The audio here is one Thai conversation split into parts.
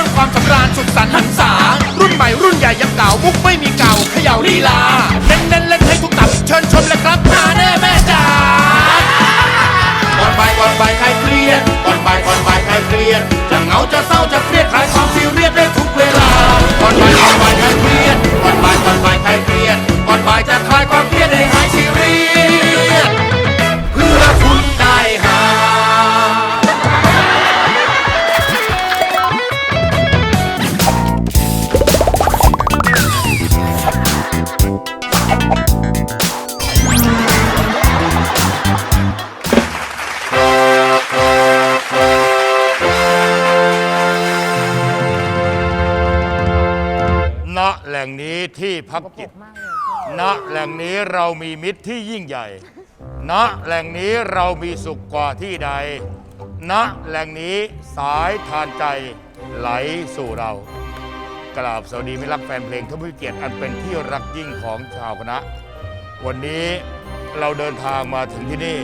งความสำ ราณสุดสันหันษารุ่นใหม่รุ่นใหญ่ยังเก่ามุกไม่มีเก่าเขย่าลีลาเน้นเน้นเล่นให้ทุกตับเชิญชมเลยครับหาแน่แม่จ๋าก่อนบ่ายก่อนบ่ายใครเครียดก่อนบ่ายก่อนบ่ายใครเครียดจะเหงาจะเศร้าจะเครียดคลายความซีเรียสได้ทุกเวลาก่อนบ่ายก่อนบ่ายใครเครียดก่อนบ่ายก่อนบ่ายใครเครียดก่อนบ่ายจะคลายความเครียดให้ ล่งนี้ที่พักจิต ณ แหล่งนี้เรามีมิตรที่ยิ่งใหญ่ ณ แหล่งนี้เรามีสุขกว่าที่ใด ณ แหล่งนี้สายทานใจไหลสู่เรา กราบสวัสดีมิตรรักแฟนเพลงทุกผู้เกียรติอันเป็นที่รักยิ่งของชาวคณะ วันนี้เราเดินทางมาถึงที่นี่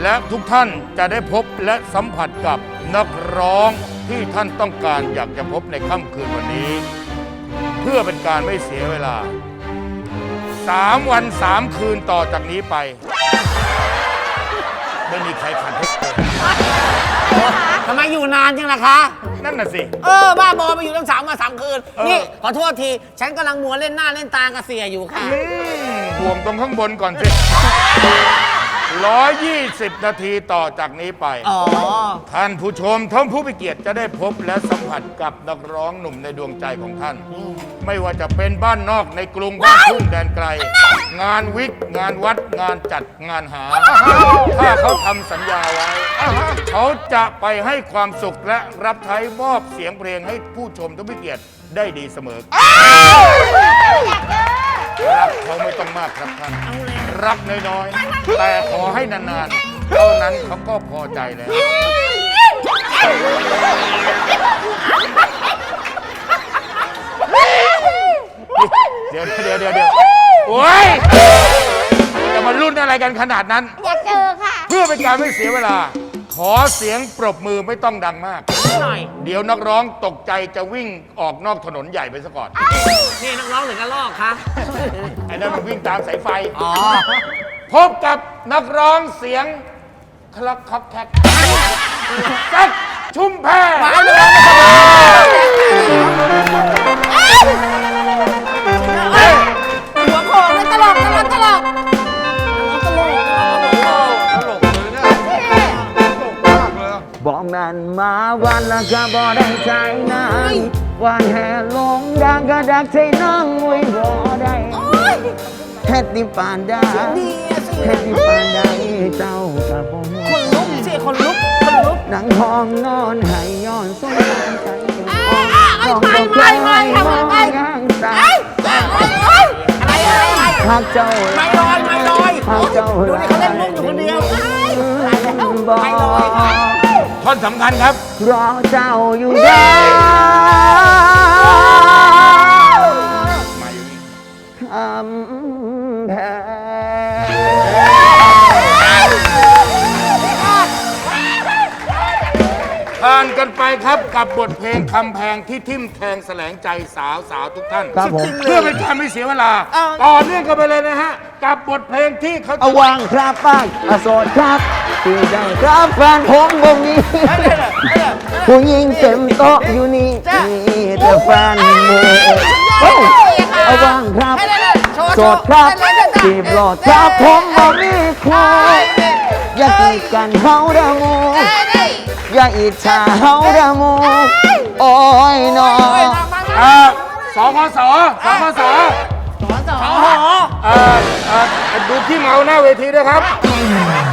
และทุกท่านจะได้พบและสัมผัสกับนักร้องที่ท่านต้องการอยากจะพบในค่ำคืนวันนี้ เพื่อเป็นการไม่เสียเวลาสามวันสามคืนต่อจากนี้ไป ไม่มีใครขัดให้เลยทำไมอยู่นานจังล่ะคะ นั่นน่ะสิ เออ บ้าบอมาอยู่ตั้งสามมาสามคืน เออ นี่ ขอโทษที ฉันกำลังมัวเล่นหน้าเล่นตากับเสียอยู่ค่ะ อืมห่วงตรงข้างบนก่อนสิ ร้อยยี่สิบนาทีต่อจากนี้ไป อ๋อ ท่านผู้ชมท่านผู้มีเกียรติจะได้พบและสัมผัสกับนักร้องหนุ่มในดวงใจของท่าน ไม่ว่าจะเป็นบ้านนอกในกรุงบ้านทุ่งแดนไกล งานวิก งานวัด งานจัดงานหา ถ้าเขาทำสัญญาไว้ เขาจะไปให้ความสุขและรับใช้มอบเสียงเพลงให้ผู้ชมทุกผู้มีเกียรติได้ดีเสมอ รักเขาไม่ต้องมากครับท่าน รักน้อยๆ แต่ขอให้นานๆ เท่านั้นเขาก็พอใจแล้ว เดี๋ยวเดี๋ยวเดี๋ยวเดี๋ยวโอ้ยจะมารุ่นอะไรกันขนาดนั้น อยากเจอค่ะ เพื่อเป็นการไม่เสียเวลา ขอเสียงปรบมือไม่ต้องดังมาก หน่อย เดี๋ยวนักร้องตกใจจะวิ่งออกนอกถนนใหญ่ไปซะก่อน นี่นักร้องหรือกระลอกคะ ไอ้นั่นมันวิ่งตามสายไฟ อ๋อ พบกับนักร้องเสียงคลักคลักแคกแจ็คชุมแพเบอกมันมาวันละก็บ่ได้ใจนายวันแห่ลงดังก็ดักใจน้องไว้บ่ได้เฮ็ดดิปานได้ดีอะสิเฮ็ดดิปานได้เจ้ากับผมคนลุกสิคนลุกคนลุกนังห้องนอนให้ย้อนสงสารใจน้องไปไปไปไปไปย่างตาอะไรอะไรอะไรหักเจ้าไม่ลอยไม่ลอยหักเจ้าดูนี่เขาเล่นมุกอยู่คนเดียวบ่ไม่ลอย ท่อนสำคัญครับรอเจ้าอยู่ได้มาอยู่นี่คำแพงผ่านกันไปครับกับบทเพลงคำแพงที่ทิ่มแทงแสลงใจสาวสาวๆทุกท่าน ครับผมเพื่อเป็นการไม่เสียเวลา ต่อเนื่องกันไปเลยนะฮะ กับบทเพลงที่เขาเอาวางครับป้างอโสดครับ ที่ได้ครับแฟนผมวงนี้ ผู้หญิงเต็มโต๊ะอยู่นี่มีแต่แฟนหมูเอ้าเอาวางครับโสดครับจีบหลอดครับผมบ่มีคู่อย่ากีดกันเฮาเด้อหมูอย่าอิจฉาเฮาเด้อหมูโอ้ยนอเอ่อสคสสคสโอ้โหเอ่อเอ่อดูที่เมาหน้าเวทีด้วยครับไม่ใช่ค่ะเ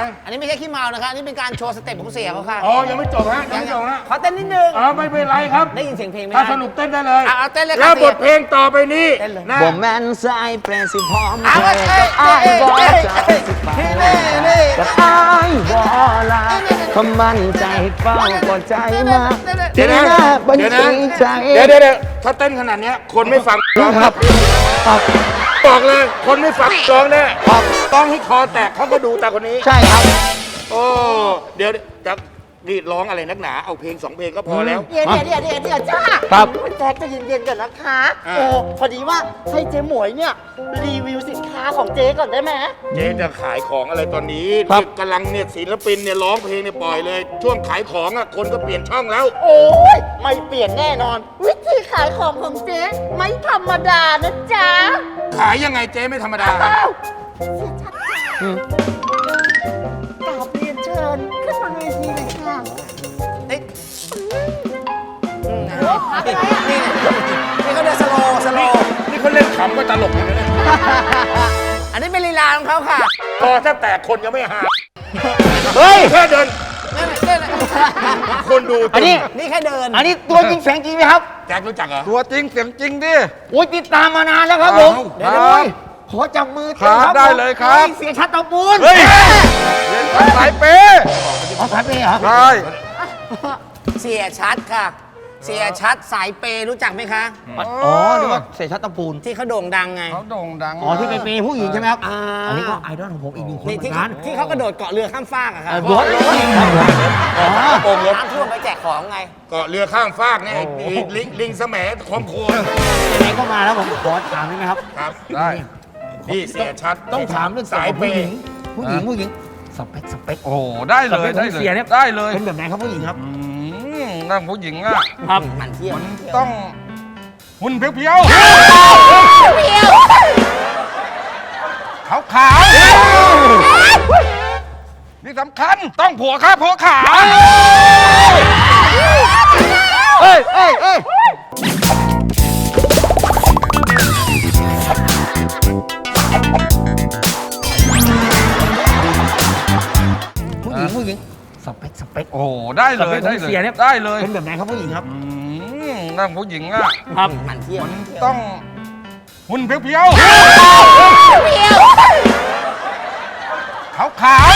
อ้ยอันนนี้ไม่ใช่ขี้เมานะคะอันนี้เป็นการโชว์สเต็ปของเสียเขาค่ะอ๋อ ยังไม่จบฮะ ยังไม่จบฮะ ขอเต้นนิดนึง อ๋อ ไม่เป็นไรครับ ได้ยินเสียงเพลงไหมถ้าฮะสนุกเต้นได้เลยเอาเอาเต้นเลยค่ะแล้วเสีบยทเพลงต่อไปนี้เต้นเลยนะบ่แม่นสายเปรสิพร้อมเอาแท้เอ้ยกับอ้ายเอ้ยบ่เอ้ยใจเอ้ยสิไปนี่นี่กับอ้ายบ่ลาคำมั่นใจเฝ้าก็ใจมาเดี๋ยวนะที่หน้าบัญเดี๋ยวนะชีใจเดี๋ยวเดี๋ยวเดี๋ยวถ้าเต้นขนาดเนี้ยคนไม่ฟังร้องครับครั บบอกเลย คนไม่ฟังร้องแน่ครับต้องให้คอแตกเขาก็ดูแต่คนนี้ ใช่ครับ โอ้ เดี๋ยวจะ นี่ร้องอะไรนักหนา เอาเพลงสองเพลงก็พอแล้วเดี๋ยวเดี๋ยวเดี๋ยวเดี๋ยวจ้าครับคุณแจ็คใจะเย็นๆก่อนนะคะ อ่า โอ้พอดีว่าให้เจ๊หมวยเนี่ยรีวิวสินค้าของเจ๊ก่อนได้ไหมเจ๊จะขายของอะไรตอนนี้ครับ กำลังเนี่ยศิลปินเนี่ยร้องเพลงเนี่ยปล่อยเลย ช่วงขายของอะคนก็เปลี่ยนช่องแล้ว โอ้ยไม่เปลี่ยนแน่นอน วิธีขายของของเจ๊ไม่ธรรมดานะจ๊ะขายยังไงเจ๊ไม่ธรรมดา อ้าวเสียชัดจ้า นี่นี่นี่เขาเดินสโลว์สโลว์นี่เขาเล่นขำก็ตลกเลยนะเนี่ยอันนี้เป็นลีลาของเขาค่ะพอถ้าแตกคนยังไม่หาเฮ้ย แค่เดินนี่นี่นี่คนดูอันนี้ นี่แค่เดิน อันนี้ตัวจริงเสียงจริงไหมครับแจ็ครู้จักเหรอ ตัวจริงเสียงจริงดิ โอ้ยติดตามมานานแล้วครับผมเอาเดี๋ยวครับเดี๋ยวขอจับมือครับผมได้เลยครับ ฮ้เสียชัดเตาปูนเฮ้ยเล่นสายเป๊ะอ๋อสายเปย์เหรอใช่เสียชัดค่ะ เสียชัดสายเปย์รู้จักไหมคะ อ๋อนึกว่าเสียชัดเตาปูน ที่เขาโด่งดังไง เขาโด่งดังอ๋อ ที่ไปเปย์ผู้หญิงใช่ไหมครับ อ่า อันนี้ก็ไอดอลของผมอีกหนึ่งคนนี่เหมือที่นกันที่เขากระโดดเกาะเรือข้ามฟากอะค่ะเออโบอสครับผมอ๋อโป่งรถน้ำท่วมไปแจกของไง เกาะเรือข้างฟากเนี่ยไอ้ไอ้ลิงลิงสมคมโคนไหนๆก็มาแล้วผมขอถามได้ไหมครับ ครับได้นี่เสียชัดต้องถามเรื่องสายเปผู้หญิย์ง ผู้หญิงผู้หญิงสเปคสเปคโอ้โหได้เลยสได้เปคของเลเสียยเนี่ยได้เลยเป็นแบบไหนครับผู้หญิงครับ อืม นั่งผู้หญิงอะครับมันเที่ยวมันต้องหุ่นเพียวๆขาวขาวๆนี่สำคัญต้องผัวข้าผัวขาเอ้ยเอ้ยเอ้ยผู้หญิงผู้หญิง สเปคสเปค โอ้โหได้เลยสเปคขได้องเลเสียยเนี่ย ได้เลยเป็นแบบไหนครับผู้หญิงครับอืมนั่งผู้หญิงอะครับ มันเที่ยวมันต้องหุ่นเพียวๆขาวขาว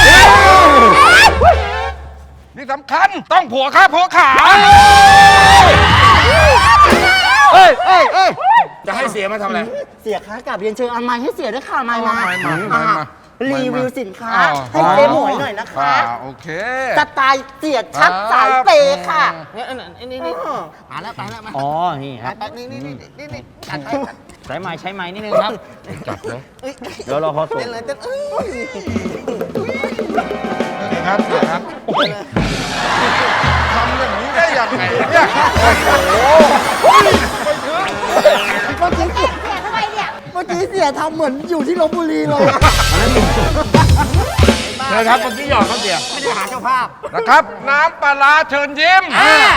ๆนี่สำคัญต้องผัวข้าผัวขาเอ้ยเอ้ยเอ้ยจะให้เสียมาทำอะไร เสียค่ากราบเรียนเชิญเอาไม้ให้เสียด้วยค่ะไม้มาเอาไม้มาไม้มา รีวิวสินค้า อ้าวให้เจ๊หมวยหน่อยนะคะ อ่าโอเค สไตล์เสียชัดสายเปย์ค่ะเนี่ยนี่นี่นี่มาแล้วไปแล้วมาอ๋อ นี่ครับไปนี่นี่นี่นี่นี่จัดไปใช้ไม้ใช้ไม้นิดนึงครับ จัดเลยเดี๋ยวรอพอส่งเต้นเลยเต้นเอ้ยครับเสียครับทำอย่างนี้ได้ยังไงเนี่ยโอ้โหเมื่อกี้เสีย เสียทำไมเนี่ยเมื่อกี้เสียทำเหมือนอยู่ที่ลบบุรีเลยอะเชิญครับเมื่อกี้หยอกเขาเสียไม่ได้หาเจ้าภาพ นะครับ น้ำปลาร้าเชิญยิ้ม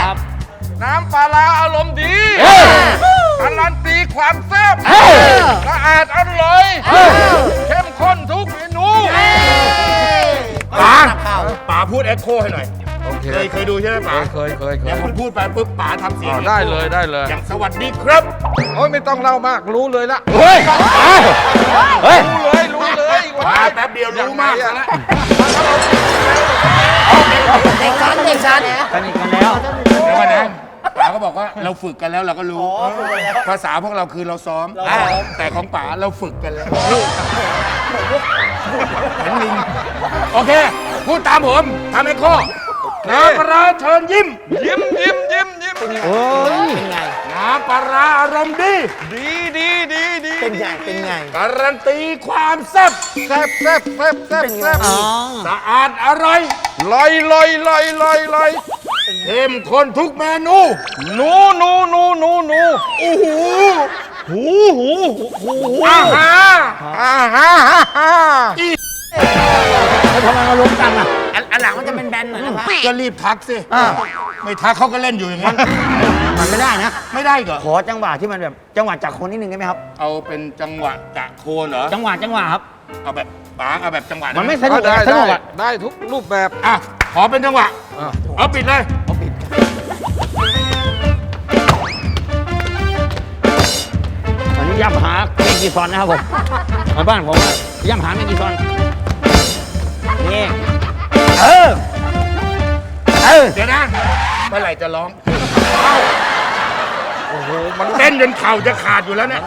ครับน้ำปลาร้าอารมณ์ดีการันตีความแซ่บสะอาดอร่อยเข้มข้นทุกเมนูป๋าป๋าพูดเอ็กโคให้หน่อยโอเคเคยเคยดูใช่ไหมป๋าเคยเคยเคเดี๋ยวยผมพูดไปปุ๊บป๋าทำเสียงอ๋อได้เลยได้เลย อย่างสวัสดีครับ โอ้ยไม่ต้องเล่ามากรู้เลยละเฮ้ยเฮ้ยรู้เลยรู้เลยว่าป๋าแป๊บเดียวรู้มากซะแล้วเด็กชั้นเด็กชั้นสนิทกันแล้วเดี๋ยวก่อนนะป๋าก็บอกว่าเราฝึกกันแล้วเราก็รู้ภาษาพวกเราคือเราซ้อมอ่าแต่ของป๋าเราฝึกกันแล้วเหมือนลิงโอเค พูดตามผมทำให้ข้อน้ำปลาร้าเชิญยิ้ม ยิ้มยิ้มยิ้ม ยิ้มโอ้ย เป็นไง น้ำปลาร้าอารมณ์ดี ดีดีดีดีเป็นไง เป็นไง การันตีความแซ่บแซ่บแซ่บแซ่บแซ่บแซ่บอ๋อ สะอาดอร่อยลอยลอยลอยลอยลอยเข้มข้นทุกเมนูหนูหนูหนูหนูหนูโอ้โหหูหูหูหูอาหารอ่าฮ่าฮ่าฮ่าแล้วทำไมมารวมกันอะ อันอันหลังมันจะเป็นแบนหน่อยนะคะก็รีบทักสิไม่ทักเขาก็เล่นอยู่อย่างนั้นมันไม่ได้นะ ไม่ได้เหรอขอจังหวะที่มันแบบจังหวะจากคนนิดนึงได้ไหมครับ เอาเป็นจังหวะจะโคนเหรอจังหวะจังหวะครับ เอาแบบป๋าเอาแบบจังหวะมันไม่ด้หสนุกได้อะสได้นุกอะได้ทุกรูปแบบ อะขอเป็นจังหวะอะ เอาปิดเลยอันนี้ย่ำหาเมกิซอนนะครับผมมาบ้านผมอะย่ำหาเมกิซอนนี่ เออ เออ เดี๋ยวนะเมื่อไหร่จะร้องโอ้โห มันเต้นจนเข่าจะขาดอยู่แล้วเนี่ย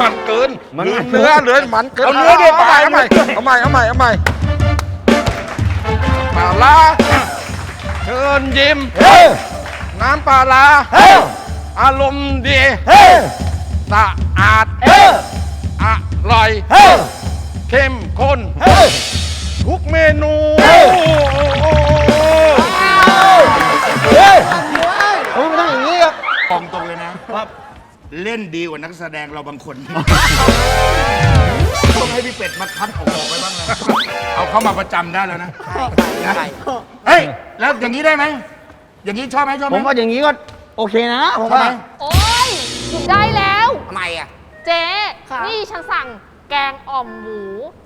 มันเกินมันลืมเนื้อเหลือมันเกินเอาเนื้อดิเอาใหม่เอาใหม่เอาใหม่เอาใหม่เอาใหม่ปลาลาเชิญยิ้มเฮ้ยน้ำปลาลาเฮ้ยอารมณ์ดีเฮ้ยสะอาดเฮ้ยอร่อยเฮ้ยเข้มข้นเฮ้ย ทุกเมนู เฮ้ยเฮ้ยโอ้ไม่ต้องอย่างนี้ครับตรงตรงเลยนะเล่นดีกว่านักแสดงเราบางคน ต้องให้พี่เป็ดมาคัดออกออกไปบ้างนะเอาเขามาประจำได้แล้วนะเฮ้ย แล้วอย่างนี้ได้ไหม อย่างนี้ชอบไหมชอบไหผมมว่าอย่างนี้ก็โอเคนะ ผมชอบว่า ไหม โอ๊ยหยุดได้แล้ว ทำไมอะ เจ๊ นี่ฉันสั่ง แกงอ่อมหมู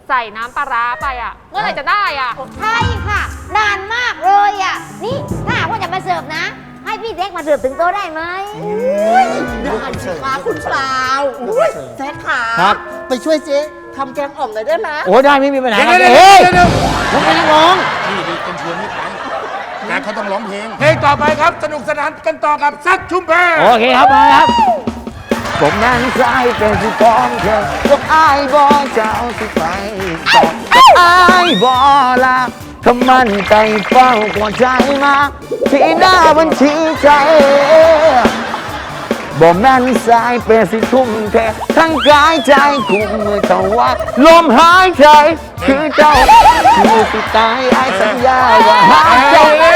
ใส่น้ำปลาร้าไปอะ เมื่อไหร่จะได้อะ ใช่ค่ะ นานมากเลยอะ นี่ถ้าหากว่าจะมาเสิร์ฟนะ ให้พี่เด็กมาเสิร์ฟถึงโต๊ะได้ไหมได้สิคะคุณสาวอุ้ยแจ๊คขาครับ ไปช่วยเจ๊ทำแกงอ่อมหน่อยได้ไหมโอ้ได้ไม่มีปัญหาเดี๋ยวเดี๋ยวเฮ้ยเดี๋ยวเดี๋ยวผมเป็นนักร้องนี่ดีเป็นชวนนี่ไปแต่เขาต้องร้องเพลง เพลงต่อไปครับ สนุกสนานกันต่อกับซักชุมแพ โอเคครับมาครับ ผมนั้นใส่เป็นสิพร้อมเธอยกอายบอเจ้าสิไปต่ออายบอละคำมันใจเฝ้ากว่าใจมาที่หน้าบัญชีใจบ่แม่นสายเป็นสิทุ่มเททั้งกายใจกุมมือเท่าว่าลมหายใจคือเจ้าคือสิตายไอ้ายสัญญาว่าหากเจ้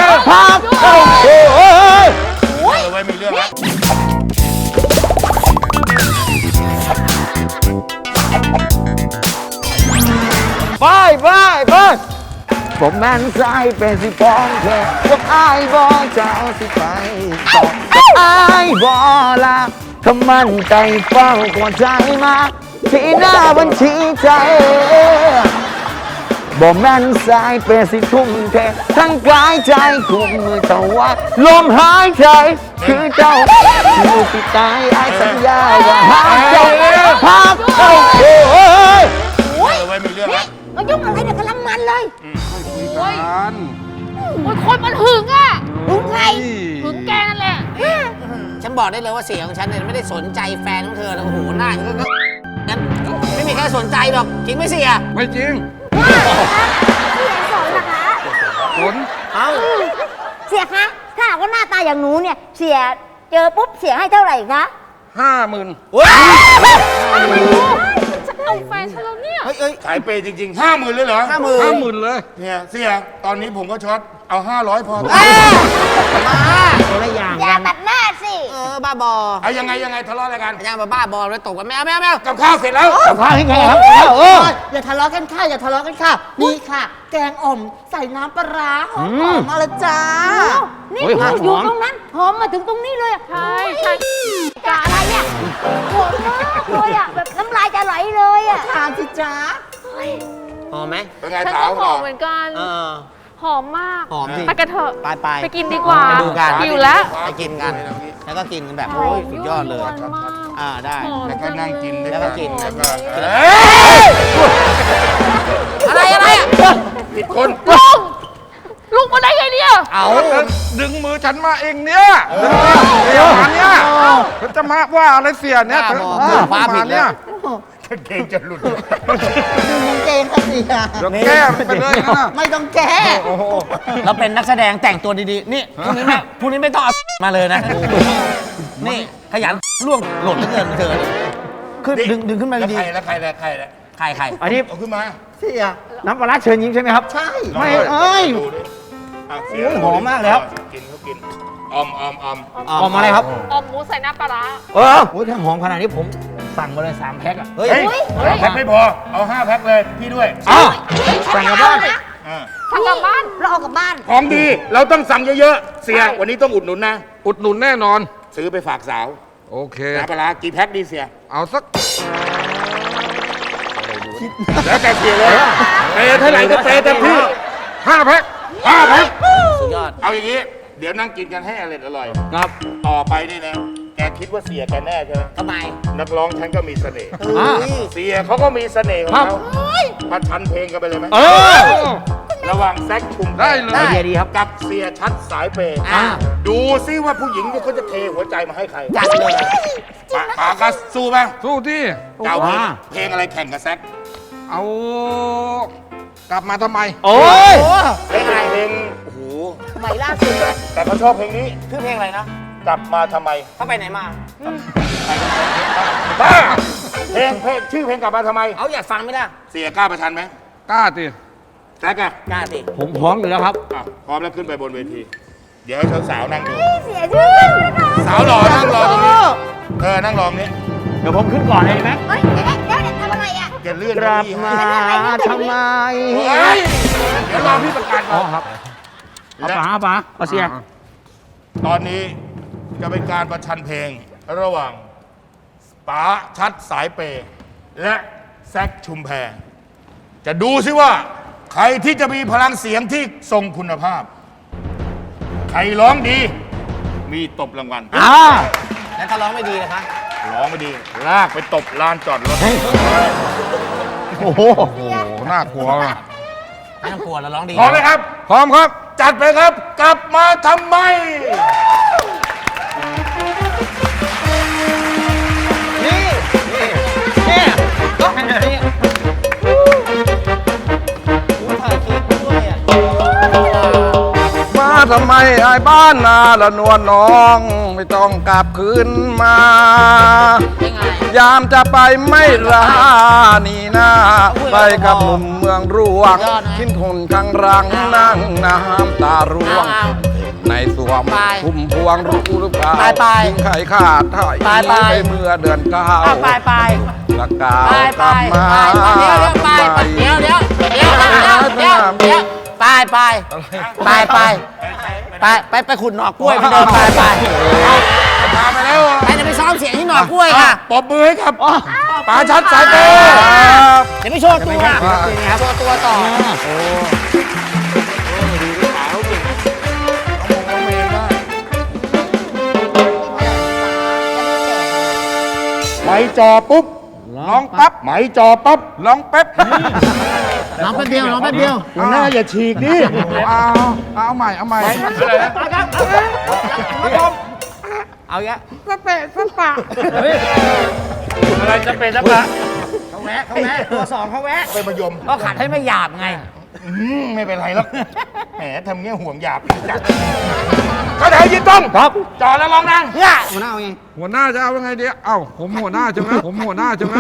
ผมแม่นสายเป็นสิพ้อมเธอพวกอายบอเจ้าสิไปต่ออายบอละคำมันใจเฝ้ากว่าใจมาที่หน้าบัญชีใจบ่แม่นสายเป็นสิทุ่มเททั้งกายใจกุมมือเท่าว่าลมหายใจคือเจ้าอยู่ที่ตายไอ้สัญญาว่าหากเจ้าหากเจ้าโอ้ยเอาไว้มีเรื่องล้วมายุ่งอะไรเดี๋ยวกำลังมันเลย ยกันโอ๊ยคนมันหึงอะถึงใคร หึงแกนั่นแหละ ฉันบอกได้เลยว่าเสียของฉันเนี่ยไม่ได้สนใจแฟนของเธอแล้วโอ้โหหน้าอย่างนั้นก็งั้นไม่มีใครสนใจหรอกจริงไหมเสียไม่จริงเสียสอนนะคะผลเอ้าเสียคะถ้าหากว่าหน้าตาอย่างหนูเนี่ยเสียเจอปุ๊บเสียให้เท่าไหร่คะห้าหมื่นจะเอาแฟนฉั นแล้วเนี่ยเฮ้ยเฮ้ย ขายเปย์จริงๆห้าหมื่นเลยเหรอห้าหมื่น ห้าหมื่นเลย เนี่ยเสียตอนนี้ผมก็ช็อตเอาห้าร้อยพอมาคนละอย่างอย่ากันตัดหน้าสิเออบ้าบอเอายังไงยังไงทะเลาะอะไรกันพยายามมาบ้าบอแล้วตกกันไม่เอาไม่เอาไม่เอากับข้าวเสร็จแล้วกับข้าวให้ใครครับเออ อย่าทะเลาะกันค่ะอย่าทะเลาะกันค่ะ นี่ค่ะ แกงอ่อมใส่น้ำปลาร้าหอมๆมาละจ้า นี่โอ้ยหอม อยู่ตรงนั้นหอมมาถึงตรงนี้เลยอะใช่ใช่ กะอะไรอะหอมมากเลยอะแบบน้ำลายจะไหลเลยอะทานสิจ้าหอมไหมเป็นไงฉันสาก็วหอมเหมือนกัน เออ หอมมาก หอมจริง ไปกันเถอะ ไปไปไปกินดีกว่าไปดูกันหิวแล้ว ไปกินกัน แล้วก็กินกันแบบโอ้ยสุดยอดเลยหวานมาก อ่าได้ หอม แล้วก็จังนั่งกินด้วยแล้วก็กิน แล้วก็เอ้ยอะไรอะไรอะผิดคนลุงลุงมาได้ไงเนี่ย เอาแล้วดึงมือฉันมาเองเนี่ยดึงมาเดี๋ยวมาเนี่ยเธอจะมาว่าอะไรเสียเนี่ยบ้าเธบออเธอฟ้าผิมาดแล้เนี่ยวกางเกงจะหลุดเกงค่ะสิเดี๋ยวแก้มันไปเลยนะไม่ต้องแก้เราเป็นนักแสดงแต่งตัวดีๆ นี่พรุ่งนี้ไม่พรุ่งนี้ไม่ต้องเอามาเลยนะ นี่ขยันล่วงหล่นเหลือเกินเธอขึ้นดึงดึงขึ้นมาแล้วดีใครแล้วใครแล้วใครแล้วๆใครใครอันนี้เอาขึ้นมาเสียน้ำปลาร้าเชิญยิ้มใช่ไหมครับ ใช่ ไม่เอ้ย ดูดิอะเสียโอ้ยหอมมากแล้ว กินเขากิน ออมออมออมออกมาเลยครับอ่อมหมูใส่น้ำปลาร้าเออโอ้ยถ้าหอมขนาดนี้ผมสั่งมาเลยสามแพ็คอะเฮ้ยเฮ้ยเอาแพ็คไม่พอ เอาห้าแพ็คเลยพี่ด้วยอ้าวสั่งกลับบ้านอ่าทำกลับบ้านเราเอากลับบ้าน ของดีเราต้องสั่งเยอะๆ เสียวันนี้ต้องอุดหนุนนะ อุดหนุนแน่นอน ซื้อไปฝากสาว โอเคน้ำปลาร้ากี่แพ็คดีเสีย เอาสักคิดแล้วแต่เสียเลยเปย์เท่าไหร่ก็เปย์เต็มที่ห้าแพ็คห้าแพ็คสุดยอด เอาอย่างนี้ เดี๋ยวนั่งกินกันให้อร่อยอร่อยครับต่อไปนี่นะแกคิดว่าเสียแกแน่ใช่ไหมทำไมนักร้องฉันก็มีเสน่ห์อ่าเสียเขาก็มีเสน่ห์ของครับเขามาชันเพลงกันไปเลยไหมเออ ระหว่างแซคชุมแพได้เลย ไอเดียดีครับ กับเสียชัดสายเปย์อ่าดูซิว่าผู้หญิงเนี่ยเขาจะเทหัวใจมาให้ใครจัดเลยปะปาก็สู้ไหมสู้ที่เก่าเพลงอ่าเพลงอะไรแข่งกับแซคเอา กลับมาทำไม โอ้ย เพลงอะไรเพลงโอ้โห ใหม่ล่าสุดแต่เขาชอบเพลงนี้คือเพลงอะไรนะกลับมาทำไมเขาไปไหนมา บ้าเพลงเพลงชื่อเพลงกลับมาทำไม เอาอยากฟังไหมล่ะเสียกล้าประชันไหมกล้าติแซกอะกล้าสิผมพร้อมอยู่แล้วครับ อะพร้อมแล้วขึ้นไปบนเวที เดี๋ยวให้สาวๆนั่งดูเสียชื่อนะคะสาวหล่อนั่งรอตรงนี้เธอนั่งรอตรงนี้เดี๋ยวผมขึ้นก่อนเลยไหมเฮ้ยเดี๋ยวเดี๋ยวเดี๋ยวทำอะไรอะอย่าเลื่อนกลับเก้มาอี้ทำไมให้เฮ้ยเดี๋ยวรอพี่ประกาศอ๋ก่ออนครับ เอาและป๋าเอาป๋าเอาเสีย ตอนนี้จะเป็นการประชันเพลงระหว่างป๋าชัดสายเปย์และแซคชุมแพรจะดูซิว่า ใครที่จะมีพลังเสียงที่ทรงคุณภาพ ใครร้องดี มีตบรางวัลอ่า แล้วถ้าร้องไม่ดีนะคะ ร้องไม่ดี ลากไปตบลานจอดรถโอ้โห โอ้โห น่ากลัวว่ะไม่ต้องกลัวเราร้องดี พร้อมไหมครับ พร้อมครับ จัดไปครับ กลับมาทำไม นี่นี่เนี่ยต้องเป็นแบบนี้กูถ่ายคลิปด้วยอะ มาทำไมไอ้บ้านนาละนวลน้อง ไม่ต้องกลับคืนมา ยังไง ยามจะไปไม่รานี่นาไปกับหนุ่มเมืองรวง ยอดนะ ทิ้นคนข้างรังนั่งน้ำตาร่วงเอาในสวมไปพุ่มพวงรู้หรือเปล่าไปไปทิ้งไข่ขาดไทยไป ไปเมื่อเดือนเก้าเอาไปไปละกาวไปไปกลับไปมาไปเดี๋ยวเดี๋ยวไปเดี๋ยวเดี๋ยวเดี๋ยวเดี๋ยวเดี๋ยวเดี๋ยวไปไปไปไปไป ไปไปขุดหน่อกล้วยไปเดินไปไปพาไปแล้วอะไปจะไปซ้อมเสียงที่หน่อกล้วยค่ะปรบมือให้กับป๋าชัดสายเปย์เดี๋ยวไปโชว์ตัวโชว์ตัวต่อไหมจอปุ๊บร้องปั๊บไหมจอปั๊บร้องเป๊บ น้องแป๊บเดียวน้องแป๊บเดียวหัวหน้าอย่าฉีกดิเอาเอาใหม่เอาใหม่เอาเยอะอะไรจะเป็นนะปะเขาแวะเขาแวะตัวสองเขาแวะเป็นมายมก็ขัดให้ไม่หยาบไงอืมไม่เป็นไรหรอกแหมทำเงี้ยห่วงหยาบจัดก็เดี๋ยวยืนต้องครับจอแล้วร้องดังหัวหน้าเอาไงหัวหน้าจะเอายังไงดีเอ้าผมหัวหน้าใช่ไหมผมหัวหน้าใช่ไหม